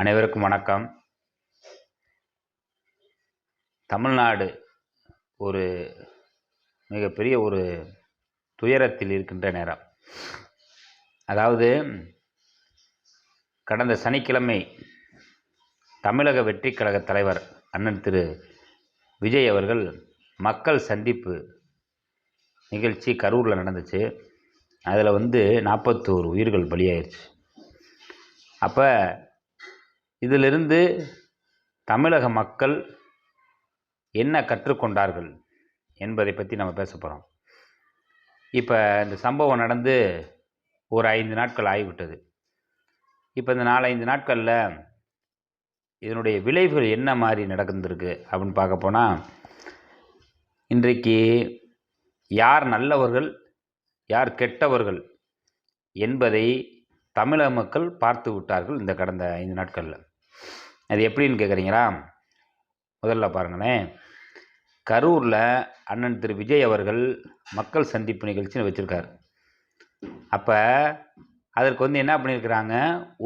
அனைவருக்கும் வணக்கம். தமிழ்நாடு ஒரு மிகப்பெரிய ஒரு துயரத்தில் இருக்கின்ற நேரம். அதாவது கடந்த சனிக்கிழமை தமிழக வெற்றிக் கழக தலைவர் அண்ணன் திரு விஜய் அவர்கள் மக்கள் சந்திப்பு நிகழ்ச்சி கரூரில் நடந்துச்சு. அதில் வந்து நாற்பத்தோரு உயிர்கள் பலியாயிருச்சு. அப்போ இதிலிருந்து தமிழக மக்கள் என்ன கற்றுக்கொண்டார்கள் என்பதை பற்றி நம்ம பேச போகிறோம் இப்போ இந்த சம்பவம் நடந்து ஒரு ஐந்து நாட்கள் ஆகிவிட்டது. இப்போ இந்த நாலஞ்சு நாட்களில் இதனுடைய விளைவுகள் என்ன மாதிரி நடந்துருக்கு அப்படின்னு பார்க்க போனால் இன்றைக்கு யார் நல்லவர்கள் யார் கெட்டவர்கள் என்பதை தமிழக மக்கள் பார்த்து விட்டார்கள் இந்த கடந்த ஐந்து நாட்களில். அது எப்படின்னு கேட்குறீங்களா முதல்ல பாருங்களேன் கரூரில் அண்ணன் திரு. விஜய் அவர்கள் மக்கள் சந்திப்பு நிகழ்ச்சின்னு வச்சுருக்கார். அப்போ அதற்கு வந்து என்ன பண்ணியிருக்கிறாங்க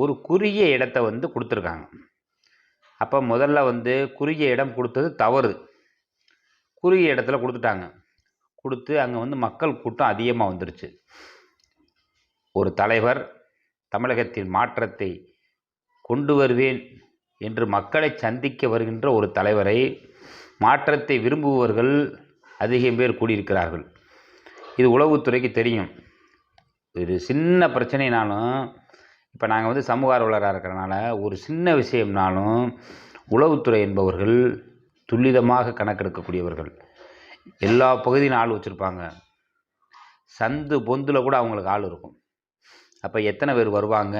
ஒரு குறுகிய இடத்த வந்து கொடுத்துருக்காங்க. அப்போ முதல்ல வந்து குறுகிய இடம் கொடுத்தது தவறு. குறுகிய இடத்துல கொடுத்துட்டாங்க. கொடுத்து அங்கே வந்து மக்கள் கூட்டம் அதிகமாக வந்துருச்சு. ஒரு தலைவர் தமிழகத்தில் மாற்றத்தை கொண்டு வருவேன் என்று மக்களை சந்திக்க வருகின்ற ஒரு தலைவரை மாற்றத்தை விரும்புபவர்கள் அதிகம் பேர் கூடியிருக்கிறார்கள். இது உளவுத்துறைக்கு தெரியும். ஒரு சின்ன பிரச்சனைனாலும் இப்போ நாங்கள் வந்து சமூக ஆர்வலராக இருக்கிறனால ஒரு சின்ன விஷயம்னாலும் உளவுத்துறை என்பவர்கள் துல்லிதமாக கணக்கெடுக்கக்கூடியவர்கள். எல்லா பகுதியிலும் ஆள் வச்சுருப்பாங்க. சந்து பொந்தில் கூட அவங்களுக்கு ஆள் இருக்கும். அப்போ எத்தனை பேர் வருவாங்க?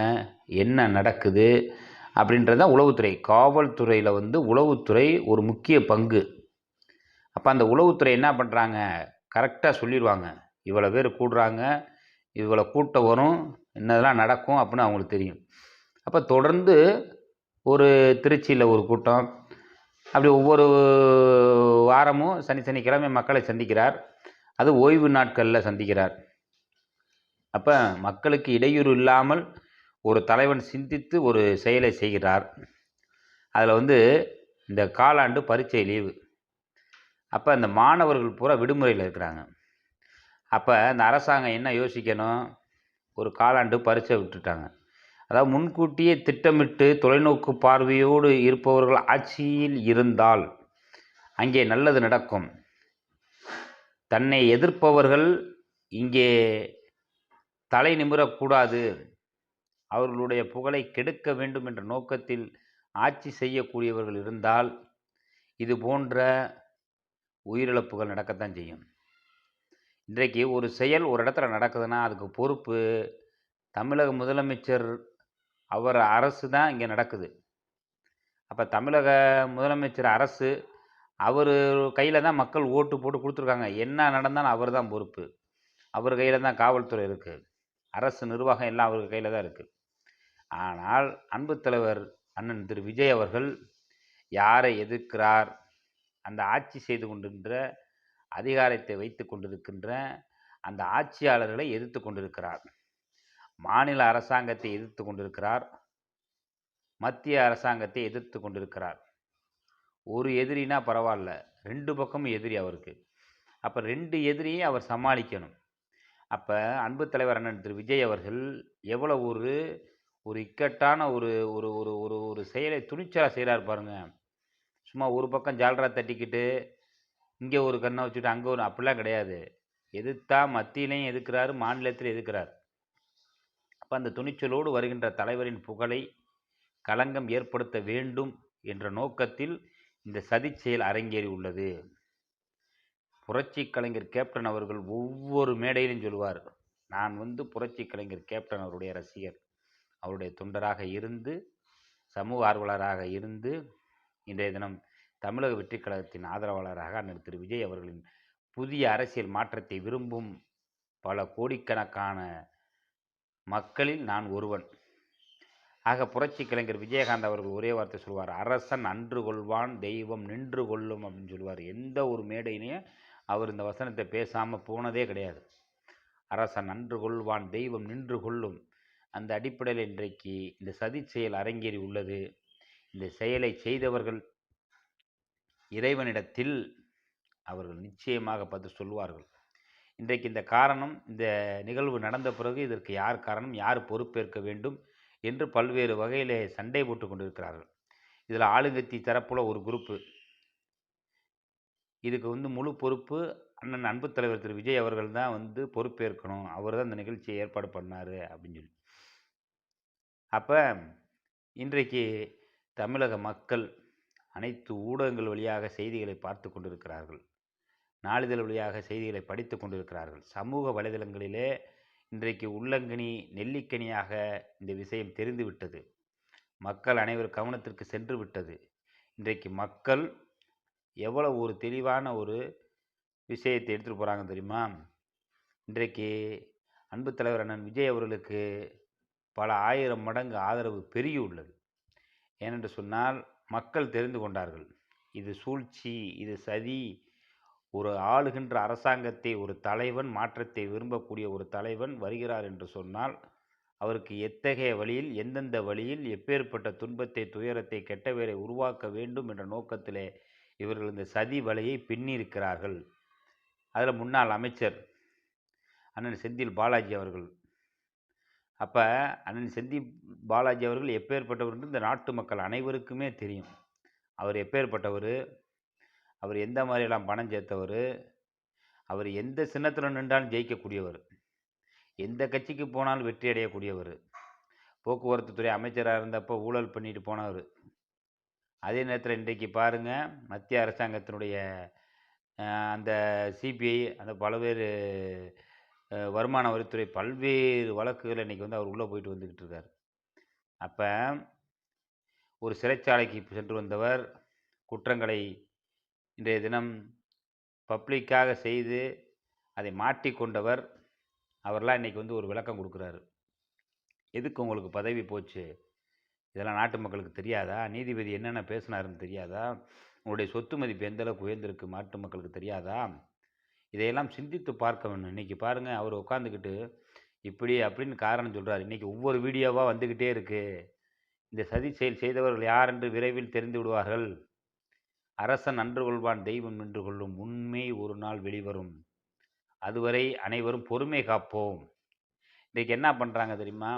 என்ன நடக்குது? அப்படின்றது தான் உளவுத்துறை காவல்துறையில் வந்து உளவுத்துறை ஒரு முக்கிய பங்கு. அப்போ அந்த உளவுத்துறை என்ன பண்ணுறாங்க கரெக்டாக சொல்லிடுவாங்க இவ்வளோ பேர் கூடுறாங்க இவ்வளோ கூட்டம் வரும் என்னதெல்லாம் நடக்கும் அப்படின்னு அவங்களுக்கு தெரியும். அப்போ தொடர்ந்து ஒரு திருச்சியில் ஒரு கூட்டம் அப்படி ஒவ்வொரு வாரமும் சனி சனிக்கிழமை மக்களை சந்திக்கிறார். அது ஓய்வு நாட்களில் சந்திக்கிறார். அப்போ மக்களுக்கு இடையூறு இல்லாமல் ஒரு தலைவன் சிந்தித்து ஒரு செயலை செய்கிறார். அதில் வந்து இந்த காலாண்டு பரீட்சை லீவு. அப்போ அந்த மாணவர்கள் பூரா விடுமுறையில் இருக்கிறாங்க. அப்போ இந்த அரசாங்கம் என்ன யோசிக்கணும்? ஒரு காலாண்டு பரீட்சை விட்டுட்டாங்க. அதாவது முன்கூட்டியே திட்டமிட்டு தொலைநோக்கு பார்வையோடு இருப்பவர்கள் ஆட்சியில் இருந்தால் அங்கே நல்லது நடக்கும். தன்னை எதிர்ப்பவர்கள் இங்கே தலை நிமிரக்கூடாது. அவர்களுடைய புகழை கெடுக்க வேண்டும் என்ற நோக்கத்தில் ஆட்சி செய்யக்கூடியவர்கள் இருந்தால் இது போன்ற உயிரிழப்புகள் நடக்கத்தான் செய்யும். இன்றைக்கு ஒரு செயல் ஒரு இடத்துல நடக்குதுன்னா அதுக்கு பொறுப்பு தமிழக முதலமைச்சர் அவர் அரசு தான் இங்கே நடக்குது. அப்போ தமிழக முதலமைச்சர் அரசு அவர் கையில் தான் மக்கள் ஓட்டு போட்டு கொடுத்துருக்காங்க. என்ன நடந்தாலும் அவர் தான் பொறுப்பு. அவர் கையில் தான் காவல்துறை இருக்குது அரசு நிர்வாகம் எல்லாம் அவர் கையில் தான் இருக்குது ஆனால் அன்பு தலைவர் அண்ணன் திரு விஜய் அவர்கள் யாரை எதிர்க்கிறார்? அந்த ஆட்சி செய்து கொண்டிருக்கின்ற அதிகாரத்தை வைத்து கொண்டிருக்கின்ற அந்த ஆட்சியாளர்களை எதிர்த்து கொண்டிருக்கிறார். மாநில அரசாங்கத்தை எதிர்த்து கொண்டிருக்கிறார். மத்திய அரசாங்கத்தை எதிர்த்து கொண்டிருக்கிறார். ஒரு எதிரினா பரவாயில்ல ரெண்டு பக்கமும் எதிரி அவருக்கு. அப்போ ரெண்டு எதிரியும் அவர் சமாளிக்கணும். அப்போ அன்பு தலைவர் அண்ணன் திரு விஜய் அவர்கள் எவ்வளோ ஒரு ஒரு இக்கட்டான ஒரு ஒரு ஒரு ஒரு ஒரு செயலை துணிச்சலாக செய்கிறார் பாருங்க. சும்மா ஒரு பக்கம் ஜால்ரா தட்டிக்கிட்டு இங்கே ஒரு கண்ணை வச்சுட்டு அங்கே ஒரு அப்படிலாம் கிடையாது. எதிர்த்தா மத்தியிலையும் எதிர்க்கிறாரு மாநிலத்தில் எதிர்க்கிறார் அப்போ அந்த துணிச்சலோடு வருகின்ற தலைவரின் புகழை களங்கம் ஏற்படுத்த வேண்டும் என்ற நோக்கத்தில் இந்த சதி செயல் அரங்கேறி உள்ளது. புரட்சி கலைஞர் கேப்டன் அவர்கள் ஒவ்வொரு மேடையிலும் சொல்லுவார். நான் வந்து புரட்சி கலைஞர் கேப்டன் அவருடைய ரசிகர். அவருடைய தொண்டராக இருந்து சமூக ஆர்வலராக இருந்து இன்றைய தினம் தமிழக வெற்றிக் கழகத்தின் ஆதரவாளராக அண்ணன் திரு விஜய் அவர்களின் புதிய அரசியல் மாற்றத்தை விரும்பும் பல கோடிக்கணக்கான மக்களில் நான் ஒருவன். ஆக புரட்சி கலைஞர் விஜயகாந்த் அவர்கள் ஒரே வார்த்தை சொல்வார் அரசன் அன்று கொள்வான் தெய்வம் நின்று கொள்ளும் அப்படின்னு சொல்லுவார். எந்த ஒரு மேடையிலையும் அவர் இந்த வசனத்தை பேசாமல் போனதே கிடையாது. அரசன் அன்று கொள்வான் தெய்வம் நின்று கொள்ளும் அந்த அடிப்படையில் இன்றைக்கு இந்த சதி செயல் அரங்கேறி உள்ளது. இந்த செயலை செய்தவர்கள் இறைவனிடத்தில் அவர்கள் நிச்சயமாக பார்த்து சொல்வார்கள் இன்றைக்கு இந்த காரணம் இந்த நிகழ்வு நடந்த பிறகு இதற்கு யார் காரணம் யார் பொறுப்பேற்க வேண்டும் என்று பல்வேறு வகையில் சண்டை போட்டு கொண்டிருக்கிறார்கள். இதில் ஆளுங்கத்தி தரப்புல ஒரு குரூப்பு இதுக்கு வந்து முழு பொறுப்பு அண்ணன் அன்பு தலைவர் திரு. விஜய் அவர்கள் தான் வந்து பொறுப்பேற்கணும். அவர் தான் இந்த நிகழ்ச்சியை ஏற்பாடு பண்ணார் அப்படின்னு சொல்லி. அப்போ இன்றைக்கு தமிழக மக்கள் அனைத்து ஊடகங்கள் வழியாக செய்திகளை பார்த்து கொண்டிருக்கிறார்கள். நாளிதழ் வழியாக செய்திகளை படித்து கொண்டிருக்கிறார்கள். சமூக வலைதளங்களிலே இன்றைக்கு உள்ளங்கனி நெல்லிக்கனியாக இந்த விஷயம் தெரிந்துவிட்டது மக்கள் அனைவர் கவனத்திற்கு சென்று விட்டது. இன்றைக்கு மக்கள் எவ்வளவு ஒரு தெளிவான ஒரு விஷயத்தை எடுத்துகிட்டு போகிறாங்க தெரியுமா? இன்றைக்கு அன்பு தலைவர் அண்ணன் விஜய் அவர்களுக்கு பல ஆயிரம் மடங்கு ஆதரவு பெருகி உள்ளது ஏனென்று சொன்னால் மக்கள் தெரிந்து கொண்டார்கள். இது சூழ்ச்சி இது சதி. ஒரு ஆளுகின்ற அரசாங்கத்தை ஒரு தலைவன் மாற்றத்தை விரும்பக்கூடிய ஒரு தலைவன் வருகிறார் என்று சொன்னால் அவருக்கு எத்தகைய வழியில் எந்தெந்த வழியில் எப்பேற்பட்ட துன்பத்தை துயரத்தை கெட்டவேரை உருவாக்க வேண்டும் என்ற நோக்கத்திலே இவர்கள் இந்த சதி வலையை பின்னிருக்கிறார்கள் அதில் முன்னாள் அமைச்சர் அண்ணன் செந்தில் பாலாஜி அவர்கள் அப்போ அண்ணன் செந்தில் பாலாஜி அவர்கள் எப்பேற்பட்டவர் இந்த நாட்டு மக்கள் அனைவருக்குமே தெரியும். அவர் எப்பேற்பட்டவர்? அவர் எந்த மாதிரியெல்லாம் பணம் சேர்த்தவர்? அவர் எந்த சின்னத்தில் நின்றாலும் ஜெயிக்கக்கூடியவர்? எந்த கட்சிக்கு போனாலும் வெற்றி அடையக்கூடியவர்? போக்குவரத்து துறை அமைச்சராக இருந்தப்போ ஊழல் பண்ணிட்டு போனவர். அதே நேரத்தில் இன்றைக்கு பாருங்கள் மத்திய அரசாங்கத்தினுடைய அந்த சிபிஐ அந்த பல்வேறு வருமான வரித்துறை பல்வேறு வழக்குகள் இன்றைக்கி வந்து அவர் உள்ளே போயிட்டு வந்துக்கிட்டு இருக்கார். அப்போ ஒரு சிறைச்சாலைக்கு சென்று வந்தவர் குற்றங்களை இன்றைய தினம் பப்ளிக்காக செய்து அதை மாட்டிக்கொண்டவர் அவர்லாம் இன்றைக்கி வந்து ஒரு விளக்கம் கொடுக்குறாரு. எதுக்கு உங்களுக்கு பதவி போச்சு? இதெல்லாம் நாட்டு மக்களுக்கு தெரியாதா? நீதிபதி என்னென்ன பேசினாருன்னு தெரியாதா? உங்களுடைய சொத்து மதிப்பு எந்தளவுக்கு உயர்ந்திருக்கு? நாட்டு மக்களுக்கு தெரியாதா? இதையெல்லாம் சிந்தித்து பார்க்க வேணும் இன்றைக்கி பாருங்கள் அவர் உட்காந்துக்கிட்டு இப்படி அப்படின்னு காரணம் சொல்கிறார் இன்றைக்கி ஒவ்வொரு வீடியோவாக வந்துக்கிட்டே இருக்குது இந்த சதி செயல் செய்தவர்கள் யார் என்று விரைவில் தெரிந்து விடுவார்கள். அரசன் அன்று கொள்வான் தெய்வம் நின்று கொள்ளும். உண்மை ஒரு நாள் வெளிவரும். அதுவரை அனைவரும் பொறுமை காப்போம். இன்றைக்கி என்ன பண்ணுறாங்க தெரியுமா?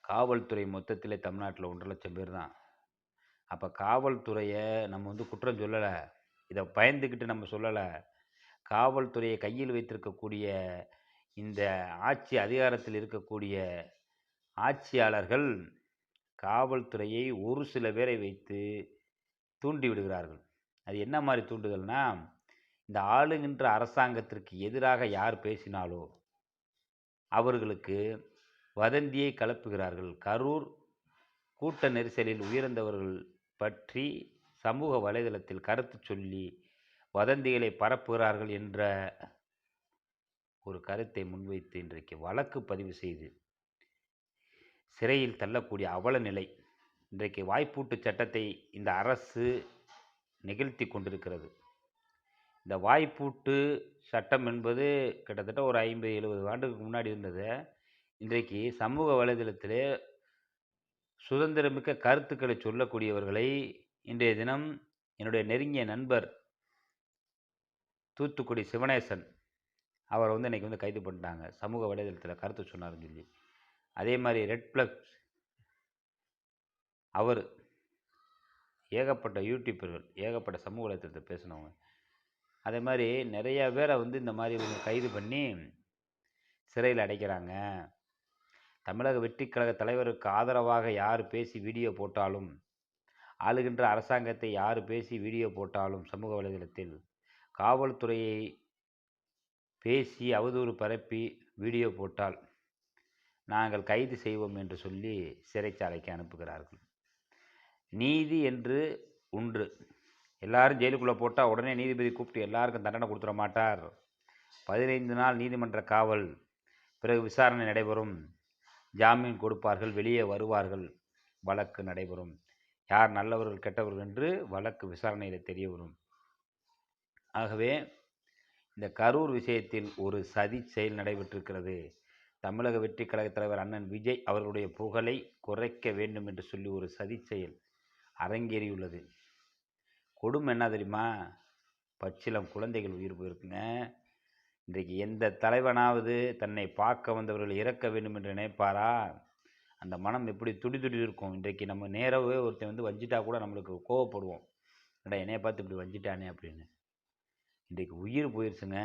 காவல்துறை மொத்தத்திலே தமிழ்நாட்டில் ஒன்றரை லட்சம் பேர் தான். அப்போ காவல்துறையை நம்ம வந்து குற்றம் சொல்லலை. இதை பயந்துக்கிட்டு நம்ம சொல்லலை. காவல்துறையை கையில் வைத்திருக்கக்கூடிய இந்த ஆட்சி அதிகாரத்தில் இருக்கக்கூடிய ஆட்சியாளர்கள் காவல்துறையை ஒரு சில பேரை வைத்து தூண்டி விடுகிறார்கள். அது என்ன மாதிரி தூண்டுதல்னா இந்த ஆளுகின்ற அரசாங்கத்திற்கு எதிராக யார் பேசினாலோ அவர்களுக்கு வதந்தியை கலப்புகிறார்கள். கரூர் கூட்ட நெரிசலில் உயிர்ந்தவர்கள் பற்றி சமூக வலைதளத்தில் கருத்து சொல்லி வதந்திகளை பரப்புகிறார்கள் என்ற ஒரு கருத்தை முன்வைத்து இன்றைக்கு வழக்கு பதிவு செய்து சிறையில் தள்ளக்கூடிய அவல நிலை இன்றைக்கு வாய்ப்பூட்டு சட்டத்தை இந்த அரசு நிகழ்த்தி கொண்டிருக்கிறது. இந்த வாய்ப்பூட்டு சட்டம் என்பது கிட்டத்தட்ட ஒரு ஐம்பது எழுபது ஆண்டுக்கு முன்னாடி இருந்தது. இன்றைக்கு சமூக வலைதளத்திலே சுதந்திரமிக்க கருத்துக்களை சொல்லக்கூடியவர்களை இன்றைய தினம் என்னுடைய நெருங்கிய நண்பர் தூத்துக்குடி சிவனேசன் அவர் வந்து இன்றைக்கி வந்து கைது பண்ணிட்டாங்க. சமூக வலைதளத்தில் கருத்து சொன்னார்னு சொல்லி. அதே மாதிரி ரெட் ப்ளக்ஸ் அவர் ஏகப்பட்ட யூடியூப்பர்கள் ஏகப்பட்ட சமூக வலைத்தளத்தை பேசினவங்க. அதே மாதிரி நிறைய பேரை வந்து இந்த மாதிரி இவங்க கைது பண்ணி சிறையில் அடைக்கிறாங்க. தமிழக வெற்றிக்கழக தலைவருக்கு ஆதரவாக யார் பேசி வீடியோ போட்டாலும் ஆளுகின்ற அரசாங்கத்தை யார் பேசி வீடியோ போட்டாலும் சமூக வலைதளத்தில் காவல்துறையை பேசி அவதூறு பரப்பி வீடியோ போட்டால் நாங்கள் கைது செய்வோம் என்று சொல்லி சிறைச்சாலைக்கு அனுப்புகிறார்கள். நீதி என்று ஒன்று எல்லாரும் ஜெயிலுக்குள்ளே போட்டால் உடனே நீதிபதி கூப்பிட்டு எல்லாருக்கும் தண்டனை கொடுத்துட மாட்டார். பதினைந்து நாள் நீதிமன்ற காவல் பிறகு விசாரணை நடைபெறும். ஜாமீன் கொடுப்பார்கள் வெளியே வருவார்கள். வழக்கு நடைபெறும். யார் நல்லவர்கள் கெட்டவர்கள் என்று வழக்கு விசாரணையில் தெரிய வரும் ஆகவே இந்த கரூர் விஷயத்தில் ஒரு சதி செயல் நடைபெற்றிருக்கிறது. தமிழக வெற்றி கழகத் தலைவர் அண்ணன் விஜய் அவர்களுடைய புகழை குறைக்க வேண்டும் என்று சொல்லி ஒரு சதி செயல் அரங்கேறியுள்ளது. கொடுமை என்ன தெரியுமா? பச்சிலம் குழந்தைகள் உயிர் போயிருக்குங்க. இன்றைக்கு எந்த தலைவனாவது தன்னை பார்க்க வந்தவர்கள் இறக்க வேண்டும் என்று நினைப்பாரா? அந்த மனம் எப்படி துடி துடி இருக்கும்? இன்றைக்கு நம்ம நேராகவே ஒருத்தன் வந்து வஞ்சிட்டா கூட நம்மளுக்கு கோவப்படுவோம். என்னடா என்னைய பார்த்து இப்படி வஞ்சிட்டானே அப்படின்னு. இன்றைக்கு உயிர் போயிடுச்சுங்க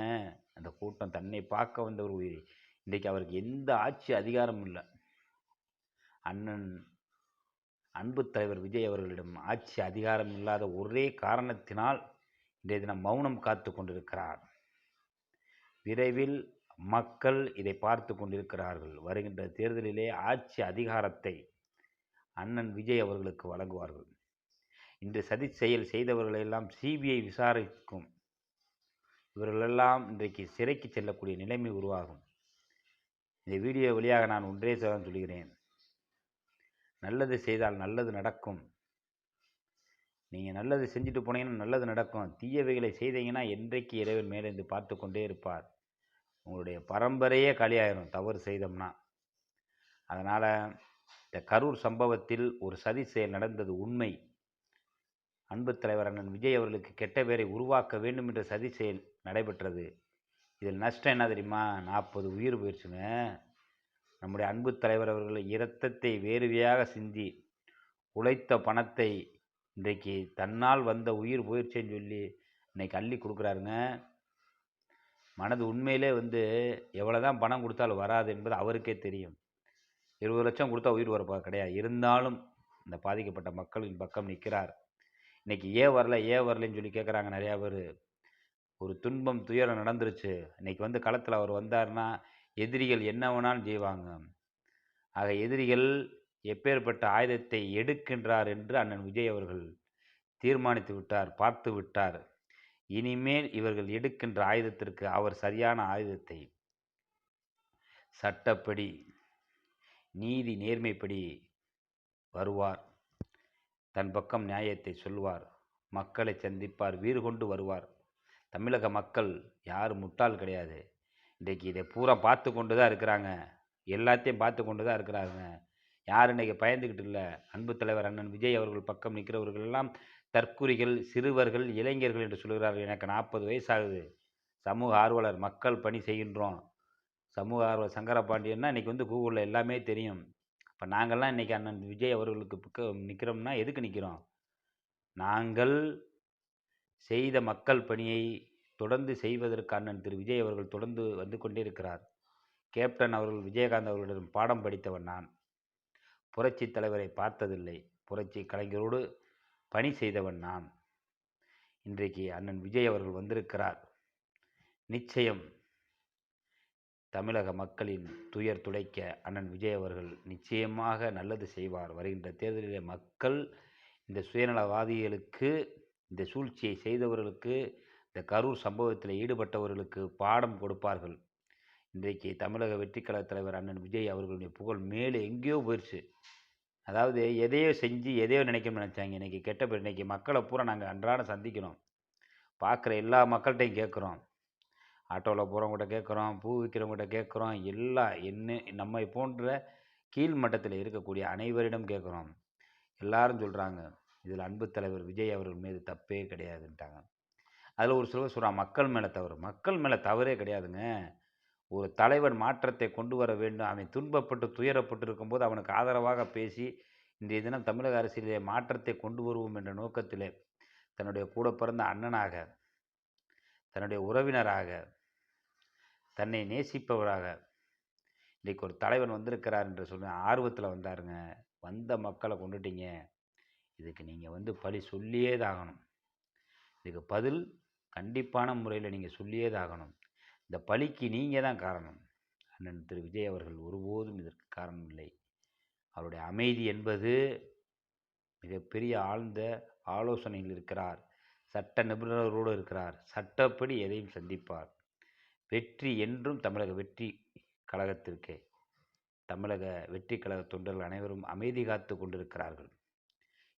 அந்த கூட்டம் தன்னை பார்க்க வந்தவர் உயிர். இன்றைக்கு அவருக்கு எந்த ஆட்சி அதிகாரமும் இல்லை. அண்ணன் அன்பு தலைவர் விஜய் அவர்களிடம் ஆட்சி அதிகாரம் இல்லாத ஒரே காரணத்தினால் இன்றைய தினம் மௌனம் காத்து கொண்டிருக்கிறார். விரைவில் மக்கள் இதை பார்த்து கொண்டிருக்கிறார்கள். வருகின்ற தேர்தலிலே ஆட்சி அதிகாரத்தை அண்ணன் விஜய் அவர்களுக்கு வழங்குவார்கள். இன்று சதி செயல் செய்தவர்களையெல்லாம் சிபிஐ விசாரிக்கும் இவர்களெல்லாம் இன்றைக்கு சிறைக்கு செல்லக்கூடிய நிலைமை உருவாகும். இந்த வீடியோ வழியாக நான் ஒன்றே தான் சொல்கிறேன். நல்லது செய்தால் நல்லது நடக்கும். நீங்கள் நல்லது செஞ்சுட்டு போனீங்கன்னா நல்லது நடக்கும். தீயவைகளை செய்தீங்கன்னா என்றைக்கு இறைவன் மேலேருந்து பார்த்து கொண்டே இருப்பார். உங்களுடைய பரம்பரையே காலியாயிரும் தவறு செய்தோம்னா. அதனால் இந்த கரூர் சம்பவத்தில் ஒரு சதி செயல் நடந்தது உண்மை. அன்பு தலைவர் அண்ணன் விஜய் அவர்களுக்கு கெட்ட பேரை உருவாக்க வேண்டும் என்ற சதி செயல் நடைபெற்றது. இதில் நஷ்டம் என்ன தெரியுமா? நாற்பது உயிர் போயிடுச்சுங்க நம்முடைய அன்பு தலைவர் அவர்கள் இரத்தத்தை வேறுவையாக சிந்தி உழைத்த பணத்தை இன்றைக்கு தன்னால் வந்த உயிர் போயிடுச்சேன்னு சொல்லி இன்னைக்கு அள்ளி கொடுக்குறாருங்க. மனது உண்மையிலே வந்து எவ்வளோ தான் பணம் கொடுத்தாலும் வராது என்பது அவருக்கே தெரியும். இருபது லட்சம் கொடுத்தா உயிர் வரப்போ கிடையாது. இருந்தாலும் இந்த பாதிக்கப்பட்ட மக்களின் பக்கம் நிற்கிறார். இன்னைக்கு ஏன் வரல ஏன் வரலன்னு சொல்லி கேட்குறாங்க நிறையா பேர். ஒரு துன்பம் துயரம் நடந்துருச்சு. இன்னைக்கு வந்து களத்தில் அவர் வந்தார்னா எதிரிகள் என்ன வேணாலும் செய்வாங்க. ஆக எதிரிகள் எப்பேற்பட்ட ஆயுதத்தை எடுக்கின்றார் என்று அண்ணன் விஜய் அவர்கள் தீர்மானித்து விட்டார் பார்த்து விட்டார். இனிமேல் இவர்கள் எடுக்கின்ற ஆயுதத்திற்கு அவர் சரியான ஆயுதத்தை. சட்டப்படி நீதி நேர்மைப்படி வருவார். தன் பக்கம் நியாயத்தை சொல்வார் மக்களை சந்திப்பார் வீறு கொண்டு வருவார். தமிழக மக்கள் யாரும் முட்டாள் கிடையாது. இன்றைக்கு இதை பூரா பார்த்து கொண்டு தான் இருக்கிறாங்க. எல்லாத்தையும் பார்த்து கொண்டு தான் இருக்கிறாங்க. யார் இன்றைக்கி பயந்துக்கிட்டு இல்லை. அன்பு தலைவர் அண்ணன் விஜய் அவர்கள் பக்கம் நிற்கிறவர்கள் எல்லாம் தற்குறிகள் சிறுவர்கள் இளைஞர்கள் என்று சொல்கிறார்கள். எனக்கு நாற்பது வயசாகுது. சமூக ஆர்வலர் மக்கள் பணி செய்கின்றோம். சமூக ஆர்வலர் சங்கரபாண்டியன்னா இன்றைக்கி வந்து கூகுளில் எல்லாமே தெரியும். இப்போ நாங்கள்லாம் இன்றைக்கி அண்ணன் விஜய் அவர்களுக்கு பக்கம் நிற்கிறோம்னா எதுக்கு நிற்கிறோம் நாங்கள் செய்த மக்கள் பணியை தொடர்ந்து செய்வதற்கு அண்ணன் திரு. விஜய் அவர்கள் தொடர்ந்து வந்து கொண்டே இருக்கிறார். கேப்டன் அவர்கள் விஜயகாந்த் அவர்களிடம் பாடம் படித்தவன் நான். புரட்சி தலைவரை பார்த்ததில்லை. புரட்சி கலைஞரோடு பணி செய்தவன் நான். இன்றைக்கு அண்ணன் விஜய் அவர்கள் வந்திருக்கிறார். நிச்சயம் தமிழக மக்களின் துயர் துடைக்க அண்ணன் விஜய் அவர்கள் நிச்சயமாக நல்லது செய்வார். வருகின்ற தேர்தலிலே மக்கள் இந்த சுயநலவாதிகளுக்கு இந்த சூழ்ச்சியை செய்தவர்களுக்கு இந்த கரூர் சம்பவத்தில் ஈடுபட்டவர்களுக்கு பாடம் கொடுப்பார்கள். இன்றைக்கு தமிழக வெற்றிக்கழக தலைவர் அண்ணன் விஜய் அவர்களுடைய புகழ் மேலே எங்கேயோ போயிடுச்சு அதாவது எதையோ செஞ்சு எதையோ நினைக்கணும்னு நினச்சாங்க. இன்றைக்கி கெட்ட பேர் இன்றைக்கி மக்களை பூரா நாங்கள் அன்றாடம் சந்திக்கிறோம். பார்க்குற எல்லா மக்கள்கிட்டையும் கேட்குறோம். ஆட்டோவில் போகிறவங்ககிட்ட கேட்குறோம் பூ விற்கிறவங்ககிட்ட கேட்குறோம் எல்லா என்ன நம்மை போன்ற கீழ் மட்டத்தில் இருக்கக்கூடிய அனைவரிடம் கேட்குறோம். எல்லாரும் சொல்கிறாங்க இதில் அன்பு தலைவர் விஜய் அவர்கள் மீது தப்பே கிடையாதுன்ட்டாங்க. அதில் ஒரு சிலர் சொல்கிறான் மக்கள் மேலே தவறு. மக்கள் மேலே தவறே கிடையாதுங்க. ஒரு தலைவன் மாற்றத்தை கொண்டு வர வேண்டும். அவன் துன்பப்பட்டு துயரப்பட்டு இருக்கும்போது அவனுக்கு ஆதரவாக பேசி இன்றைய தினம் தமிழக அரசியலே மாற்றத்தை கொண்டு வருவோம் என்ற நோக்கத்திலே தன்னுடைய கூட பிறந்த அண்ணனாக தன்னுடைய உறவினராக தன்னை நேசிப்பவராக. இன்றைக்கு ஒரு தலைவன் வந்திருக்கிறார் என்று சொல்லி ஆர்வத்தில் வந்தாருங்க. வந்த மக்களை கொண்டுட்டீங்க. இதுக்கு நீங்கள் வந்து பழி சொல்லியே தாகணும் இதுக்கு பதில் கண்டிப்பான முறையில் நீங்கள் சொல்லியே தாகணும் இந்த பழிக்கு நீங்கள் தான் காரணம். அண்ணன் திரு விஜய் அவர்கள் ஒருபோதும் இதற்கு காரணம் இல்லை. அவருடைய அமைதி என்பது மிகப்பெரிய ஆழ்ந்த ஆலோசனையில் இருக்கிறார். சட்ட நிபுணர்களோடு இருக்கிறார். சட்டப்படி எதையும் சந்திப்பார். வெற்றி என்றும் தமிழக வெற்றி கழகத்திற்கே தமிழக வெற்றி கழக தொண்டர்கள் அனைவரும் அமைதி காத்து கொண்டிருக்கிறார்கள்.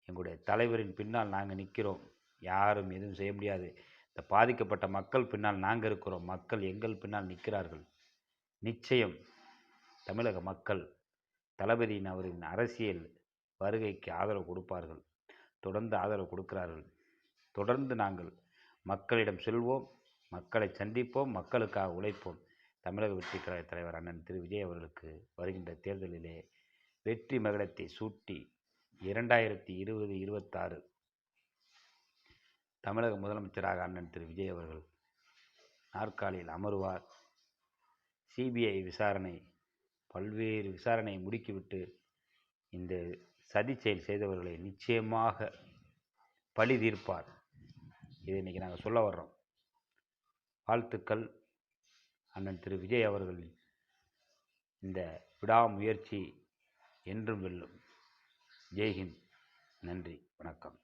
எங்களுடைய தலைவரின் பின்னால் நாங்கள் நிற்கிறோம் யாரும் எதுவும் செய்ய முடியாது. இந்த பாதிக்கப்பட்ட மக்கள் பின்னால் நாங்கள் இருக்கிறோம். மக்கள் எங்கள் பின்னால் நிற்கிறார்கள். நிச்சயம் தமிழக மக்கள் தளபதியின் அவரின் அரசியல் வருகைக்கு ஆதரவு கொடுப்பார்கள். தொடர்ந்து ஆதரவு கொடுக்கிறார்கள். தொடர்ந்து நாங்கள் மக்களிடம் செல்வோம். மக்களை சந்திப்போம் மக்களுக்காக உழைப்போம். தமிழக வெற்றி கழக தலைவர் அண்ணன் திரு. விஜய் அவர்களுக்கு வருகின்ற தேர்தலிலே வெற்றி மகிழத்தை சூட்டி இரண்டாயிரத்தி இருபது இருபத்தாறு தமிழக முதலமைச்சராக அண்ணன் திரு. விஜய் அவர்கள் நாற்காலியில் அமருவார். சிபிஐ விசாரணை பல்வேறு விசாரணை முடுக்கிவிட்டு இந்த சதி செயல் செய்தவர்களை நிச்சயமாக பழி தீர்ப்பார். இதை இன்றைக்கி நாங்கள் சொல்ல வர்றோம். வாழ்த்துக்கள் அண்ணன் திரு விஜய் அவர்களின் இந்த விடாமுயற்சி என்றும் வெல்லும். ஜெய்ஹிந்த். நன்றி. வணக்கம்.